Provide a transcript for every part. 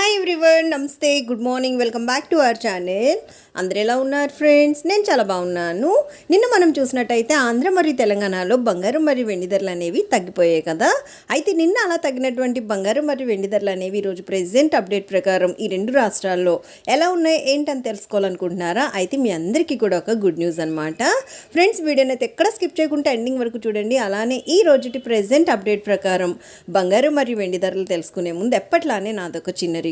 Hi hi everyone నమస్తే good morning welcome back to our channel అందరు ఎలా ఉన్నారు ఫ్రెండ్స్ నేను చాలా బాగున్నాను. నిన్న మనం చూసినట్టయితే ఆంధ్ర మరియు తెలంగాణలో బంగారం మరియు వెండి ధరలు అనేవి తగ్గిపోయాయి కదా. అయితే నిన్న అలా తగ్గినటువంటి బంగారం మరియు వెండి ధరలు అనేవి ఈరోజు ప్రెసెంట్ అప్డేట్ ప్రకారం ఈ రెండు రాష్ట్రాల్లో ఎలా ఉన్నాయి ఏంటని తెలుసుకోవాలనుకుంటున్నారా? అయితే మీ అందరికీ కూడా ఒక గుడ్ న్యూస్ అనమాట ఫ్రెండ్స్ వీడియోని అయితే ఎక్కడ స్కిప్ చేయకుండా ఎండింగ్ వరకు చూడండి. అలానే ఈ రోజుటి ప్రెసెంట్ అప్డేట్ ప్రకారం బంగారం మరియు వెండి ధరలు తెలుసుకునే ముందు ఎప్పట్లానే నాదొక చిన్న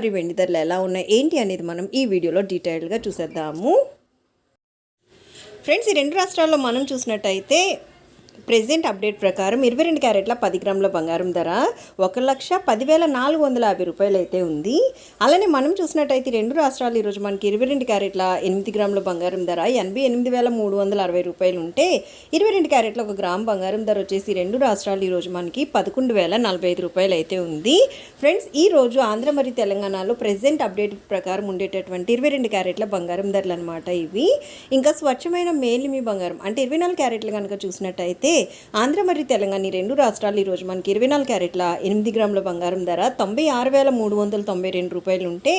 మరియు వెండి ధరలు ఎలా ఉన్నాయి ఏంటి అనేది మనం ఈ వీడియోలో డీటెయిల్డ్గా చూసేద్దాము. ఫ్రెండ్స్ ఈ రెండు రాష్ట్రాల్లో మనం చూసినట్టయితే ప్రెసెంట్ అప్డేట్ ప్రకారం ఇరవై రెండు క్యారెట్ల పది గ్రాముల బంగారం ధర ఒక లక్ష పదివేల నాలుగు వందల యాభై రూపాయలు అయితే ఉంది. అలానే మనం చూసినట్టయితే రెండు రాష్ట్రాలు ఈరోజు మనకి ఇరవై రెండు క్యారెట్ల ఎనిమిది గ్రాముల బంగారం ధర ఎనభై ఎనిమిది వేల మూడు వందల అరవై రూపాయలు ఉంటే ఇరవై రెండు క్యారెట్ల ఒక గ్రామ్ బంగారం ధర వచ్చేసి రెండు రాష్ట్రాలు ఈరోజు మనకి పదకొండు వేల నలభై ఐదు రూపాయలు అయితే ఉంది. ఫ్రెండ్స్ ఈ రోజు ఆంధ్ర మరియు తెలంగాణలో ప్రెసెంట్ అప్డేట్ ప్రకారం ఉండేటటువంటి ఇరవై రెండు క్యారెట్ల బంగారం ధరలు అనమాట ఇవి. ఇంకా స్వచ్ఛమైన మేలిమి బంగారం అంటే ఇరవై నాలుగు క్యారెట్లు కనుక చూసినట్టయితే ఆంధ్ర మరియు తెలంగాణ రెండు రాష్ట్రాలు ఈరోజు మనకి ఇరవై నాలుగు క్యారెట్ల ఎనిమిది గ్రాముల బంగారం ధర తొంభై ఆరు వేల మూడు వందల తొంభై రెండు రూపాయలు ఉంటే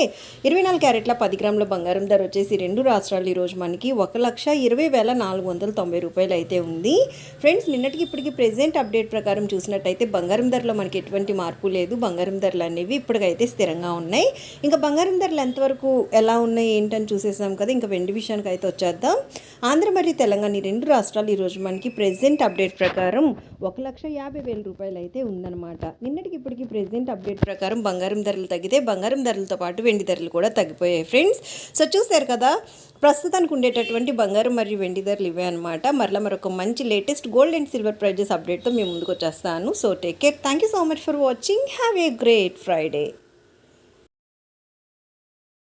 ఇరవై నాలుగు క్యారెట్ల పది గ్రాముల బంగారం ధర వచ్చేసి రెండు రాష్ట్రాలు ఈరోజు మనకి ఒక లక్ష ఇరవై వేల నాలుగు వందల తొంభై రూపాయలు అయితే ఉంది. ఫ్రెండ్స్ నిన్నటికి ఇప్పటికి ప్రెసెంట్ అప్డేట్ ప్రకారం చూసినట్టయితే బంగారం ధరలో మనకి ఎటువంటి మార్పు లేదు. బంగారం ధరలు అనేవి ఇప్పటికైతే స్థిరంగా ఉన్నాయి. ఇంకా బంగారం ధరలు ఎంతవరకు ఎలా ఉన్నాయి ఏంటని చూసేసాం కదా ఇంకా వెండి విషయానికి అయితే వచ్చేద్దాం. ఆంధ్ర మరియు తెలంగాణ రెండు రాష్ట్రాలు ఈరోజు మనకి ప్రెసెంట్ అప్డేట్ అప్డేట్ ప్రకారం ఒక లక్ష యాభై వేల రూపాయలు అయితే ఉందన్నమాట. నిన్నటికి ఇప్పటికి ప్రెసెంట్ అప్డేట్ ప్రకారం బంగారం ధరలు తగ్గితే బంగారం ధరలతో పాటు వెండి ధరలు కూడా తగ్గిపోయాయి ఫ్రెండ్స్ సో చూశారు కదా ప్రస్తుతానికి ఉండేటటువంటి బంగారం మరియు వెండి ధరలు ఇవే అనమాట మరలా మరొక మంచి latest gold and silver prizes అప్డేట్తో మేము ముందుకు వచ్చేస్తాను. So take care thank you so much for watching have a great Friday